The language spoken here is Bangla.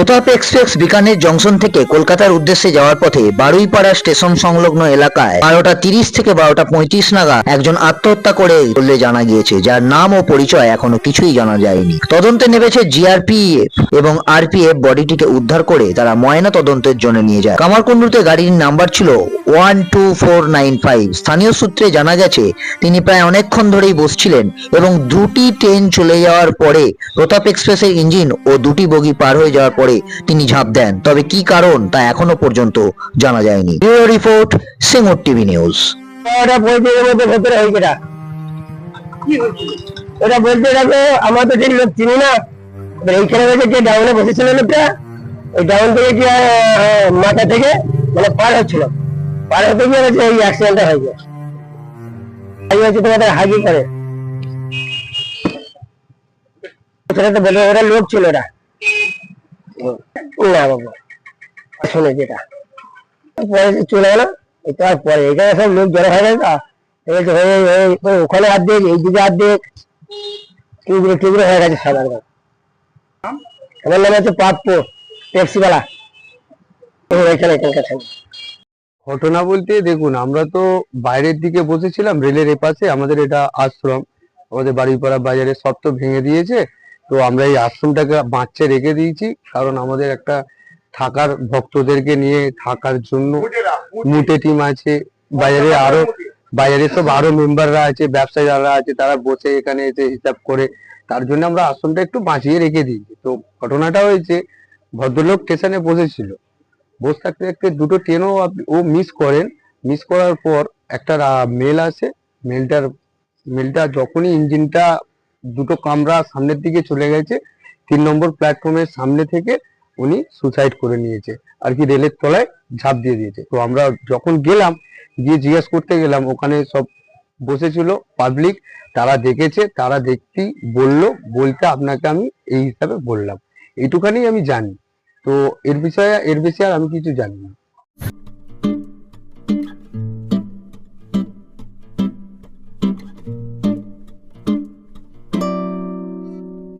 প্রতাপ এক্সপ্রেস বিকানের জংশন থেকে কলকাতার উদ্দেশ্যে যাওয়ার পথে বারুইপাড়া স্টেশন সংলগ্ন এলাকায় বারোটা তিরিশ থেকে বারোটা পঁয়ত্রিশ নাগা একজন আত্মহত্যা করে বলে জানা গিয়েছে, যার নাম ও পরিচয় এখনও কিছুই জানা যায়নি। তদন্তে নেমেছে জিআরপি এবং আরপিএফ বডিটিকে উদ্ধার করে তারা ময়না তদন্তের জন্য নিয়ে যায়। কামারকুন্ডুতে গাড়ির নাম্বার ছিল one two four nine five স্থানীয় সূত্রে জানা গেছে, তিনি প্রায় অনেকক্ষণ ধরেই বসছিলেন এবং দুটি ট্রেন চলে যাওয়ার পরে প্রতাপ এক্সপ্রেসের ইঞ্জিন ও দুটি বগি পার হয়ে যাওয়ার পরে তিনি ঝাঁপ দেন। তবে কি কারণ তা এখনও পর্যন্ত জানা যায়নি। Bureau report, Singur TV news. ওটা বলতে মধ্যে ভেতরে হয়ে গেটা ওটা বলতে দেখো আমার তো ঠিক লোক চিনি না। এইখানে হয়েছে যে ডাউনে বসেছিল লোকটা, ওই ডাউন থেকে কি মাথা থেকে মানে পার হচ্ছিল। পার হতে গিয়ে হচ্ছে এই অ্যাক্সিডেন্টটা হয়ে যায়। এই হচ্ছে তোমাদের হাগি করে? সেটা তো বলে ওরা লোক ছিল ওরা না বাবা শুনে যেটা। পরে চলে গেল এটা আর পরে। এখানে সব লোক জড়ো হয়ে গেছে, তো এই যে হয়ে ওখানে অর্ধেক এই দিকে অর্ধেক টুকরো টুকরো হয়ে গেছে একদম। আমার নাম হচ্ছে পাপ্প ট্যাক্সিওয়ালা এখানে এখানকার থাকি। ঘটনা বলতে দেখুন, আমরা তো বাইরের দিকে বসেছিলাম, রেলের এপাশে, আমাদের এটা আশ্রম। আমাদের বাড়িপাড়া বাজারে সব তো ভেঙে দিয়েছে, তো আমরা এই আশ্রমটাকে বাঁচতে রেখে দিয়েছি, কারণ আমাদের একটা থাকার ভক্তদেরকে নিয়ে থাকার জন্য মুটে টিম আছে, বাজারে আরও, বাজারে সব আরও মেম্বাররা আছে, ব্যবসায়ীরা আছে, তারা বসে এখানে এসে হিসাব করে, তার জন্য আমরা আশ্রমটা একটু বাঁচিয়ে রেখে দিয়েছি। তো ঘটনাটা হয়েছে, ভদ্রলোক স্টেশনে বসেছিল। বসে থাকতে থাকতে দুটো ট্রেনও ও মিস করেন। মিস করার পর একটা মেল আসে। মেলটার মেলটা যখনই ইঞ্জিনটা দুটো কামরা সামনের দিকে চলে গেছে, তিন নম্বর প্ল্যাটফর্মের সামনে থেকে উনি সুসাইড করে নিয়েছে। আর কি রেলের তলায় ঝাঁপ দিয়ে দিয়েছে। তো আমরা যখন গেলাম, গিয়ে জিজ্ঞেস করতে গেলাম, ওখানে সব বসেছিল পাবলিক তারা দেখেছে, তারা দেখতেই বলল, বলতে আপনাকে আমি এই হিসাবে বললাম। এইটুখানি আমি জানি। তো এর বিষয়ে এর বেশি আর আমি কিছু জানি না